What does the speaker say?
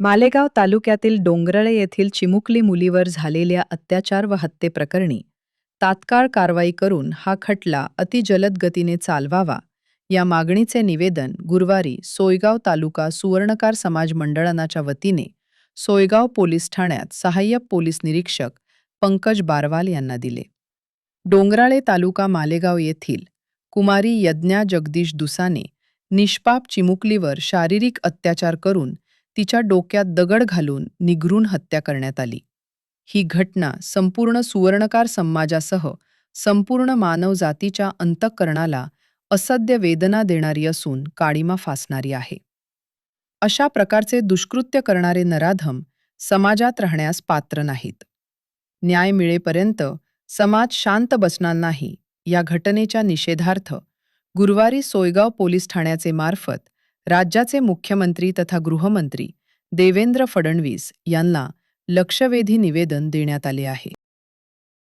मालेगाव तालुक्यातील डोंगरळे येथील चिमुकली मुलीवर झालेल्या अत्याचार व हत्येप्रकरणी तात्काळ कारवाई करून हा खटला अतिजलद गतीने चालवावा या मागणीचे निवेदन गुरुवारी सोयगाव तालुका सुवर्णकार समाज मंडळनाच्या वतीने सोयगाव पोलीस ठाण्यात सहाय्यक पोलीस निरीक्षक पंकज बारवाल यांना दिले. डोंगराळे तालुका मालेगाव येथील कुमारी यज्ञा जगदीश दुसाने निष्पाप चिमुकलीवर शारीरिक अत्याचार करून तिच्या डोक्यात दगड घालून निघरून हत्या करण्यात आली. ही घटना संपूर्ण सुवर्णकार समाजासह संपूर्ण मानवजातीच्या अंतःकरणाला असद्य वेदना देणारी असून काळीमा फासणारी आहे. अशा प्रकारचे दुष्कृत्य करणारे नराधम समाजात राहण्यास पात्र नाहीत. न्याय मिळेपर्यंत समाज शांत बसणार नाही या घटनेच्या निषेधार्थ गुरुवारी सोयगाव पोलीस ठाण्याचे मार्फत राज्याचे मुख्यमंत्री तथा गृहमंत्री देवेंद्र फडणवीस यांना लक्षवेधी निवेदन देण्यात आले आहे.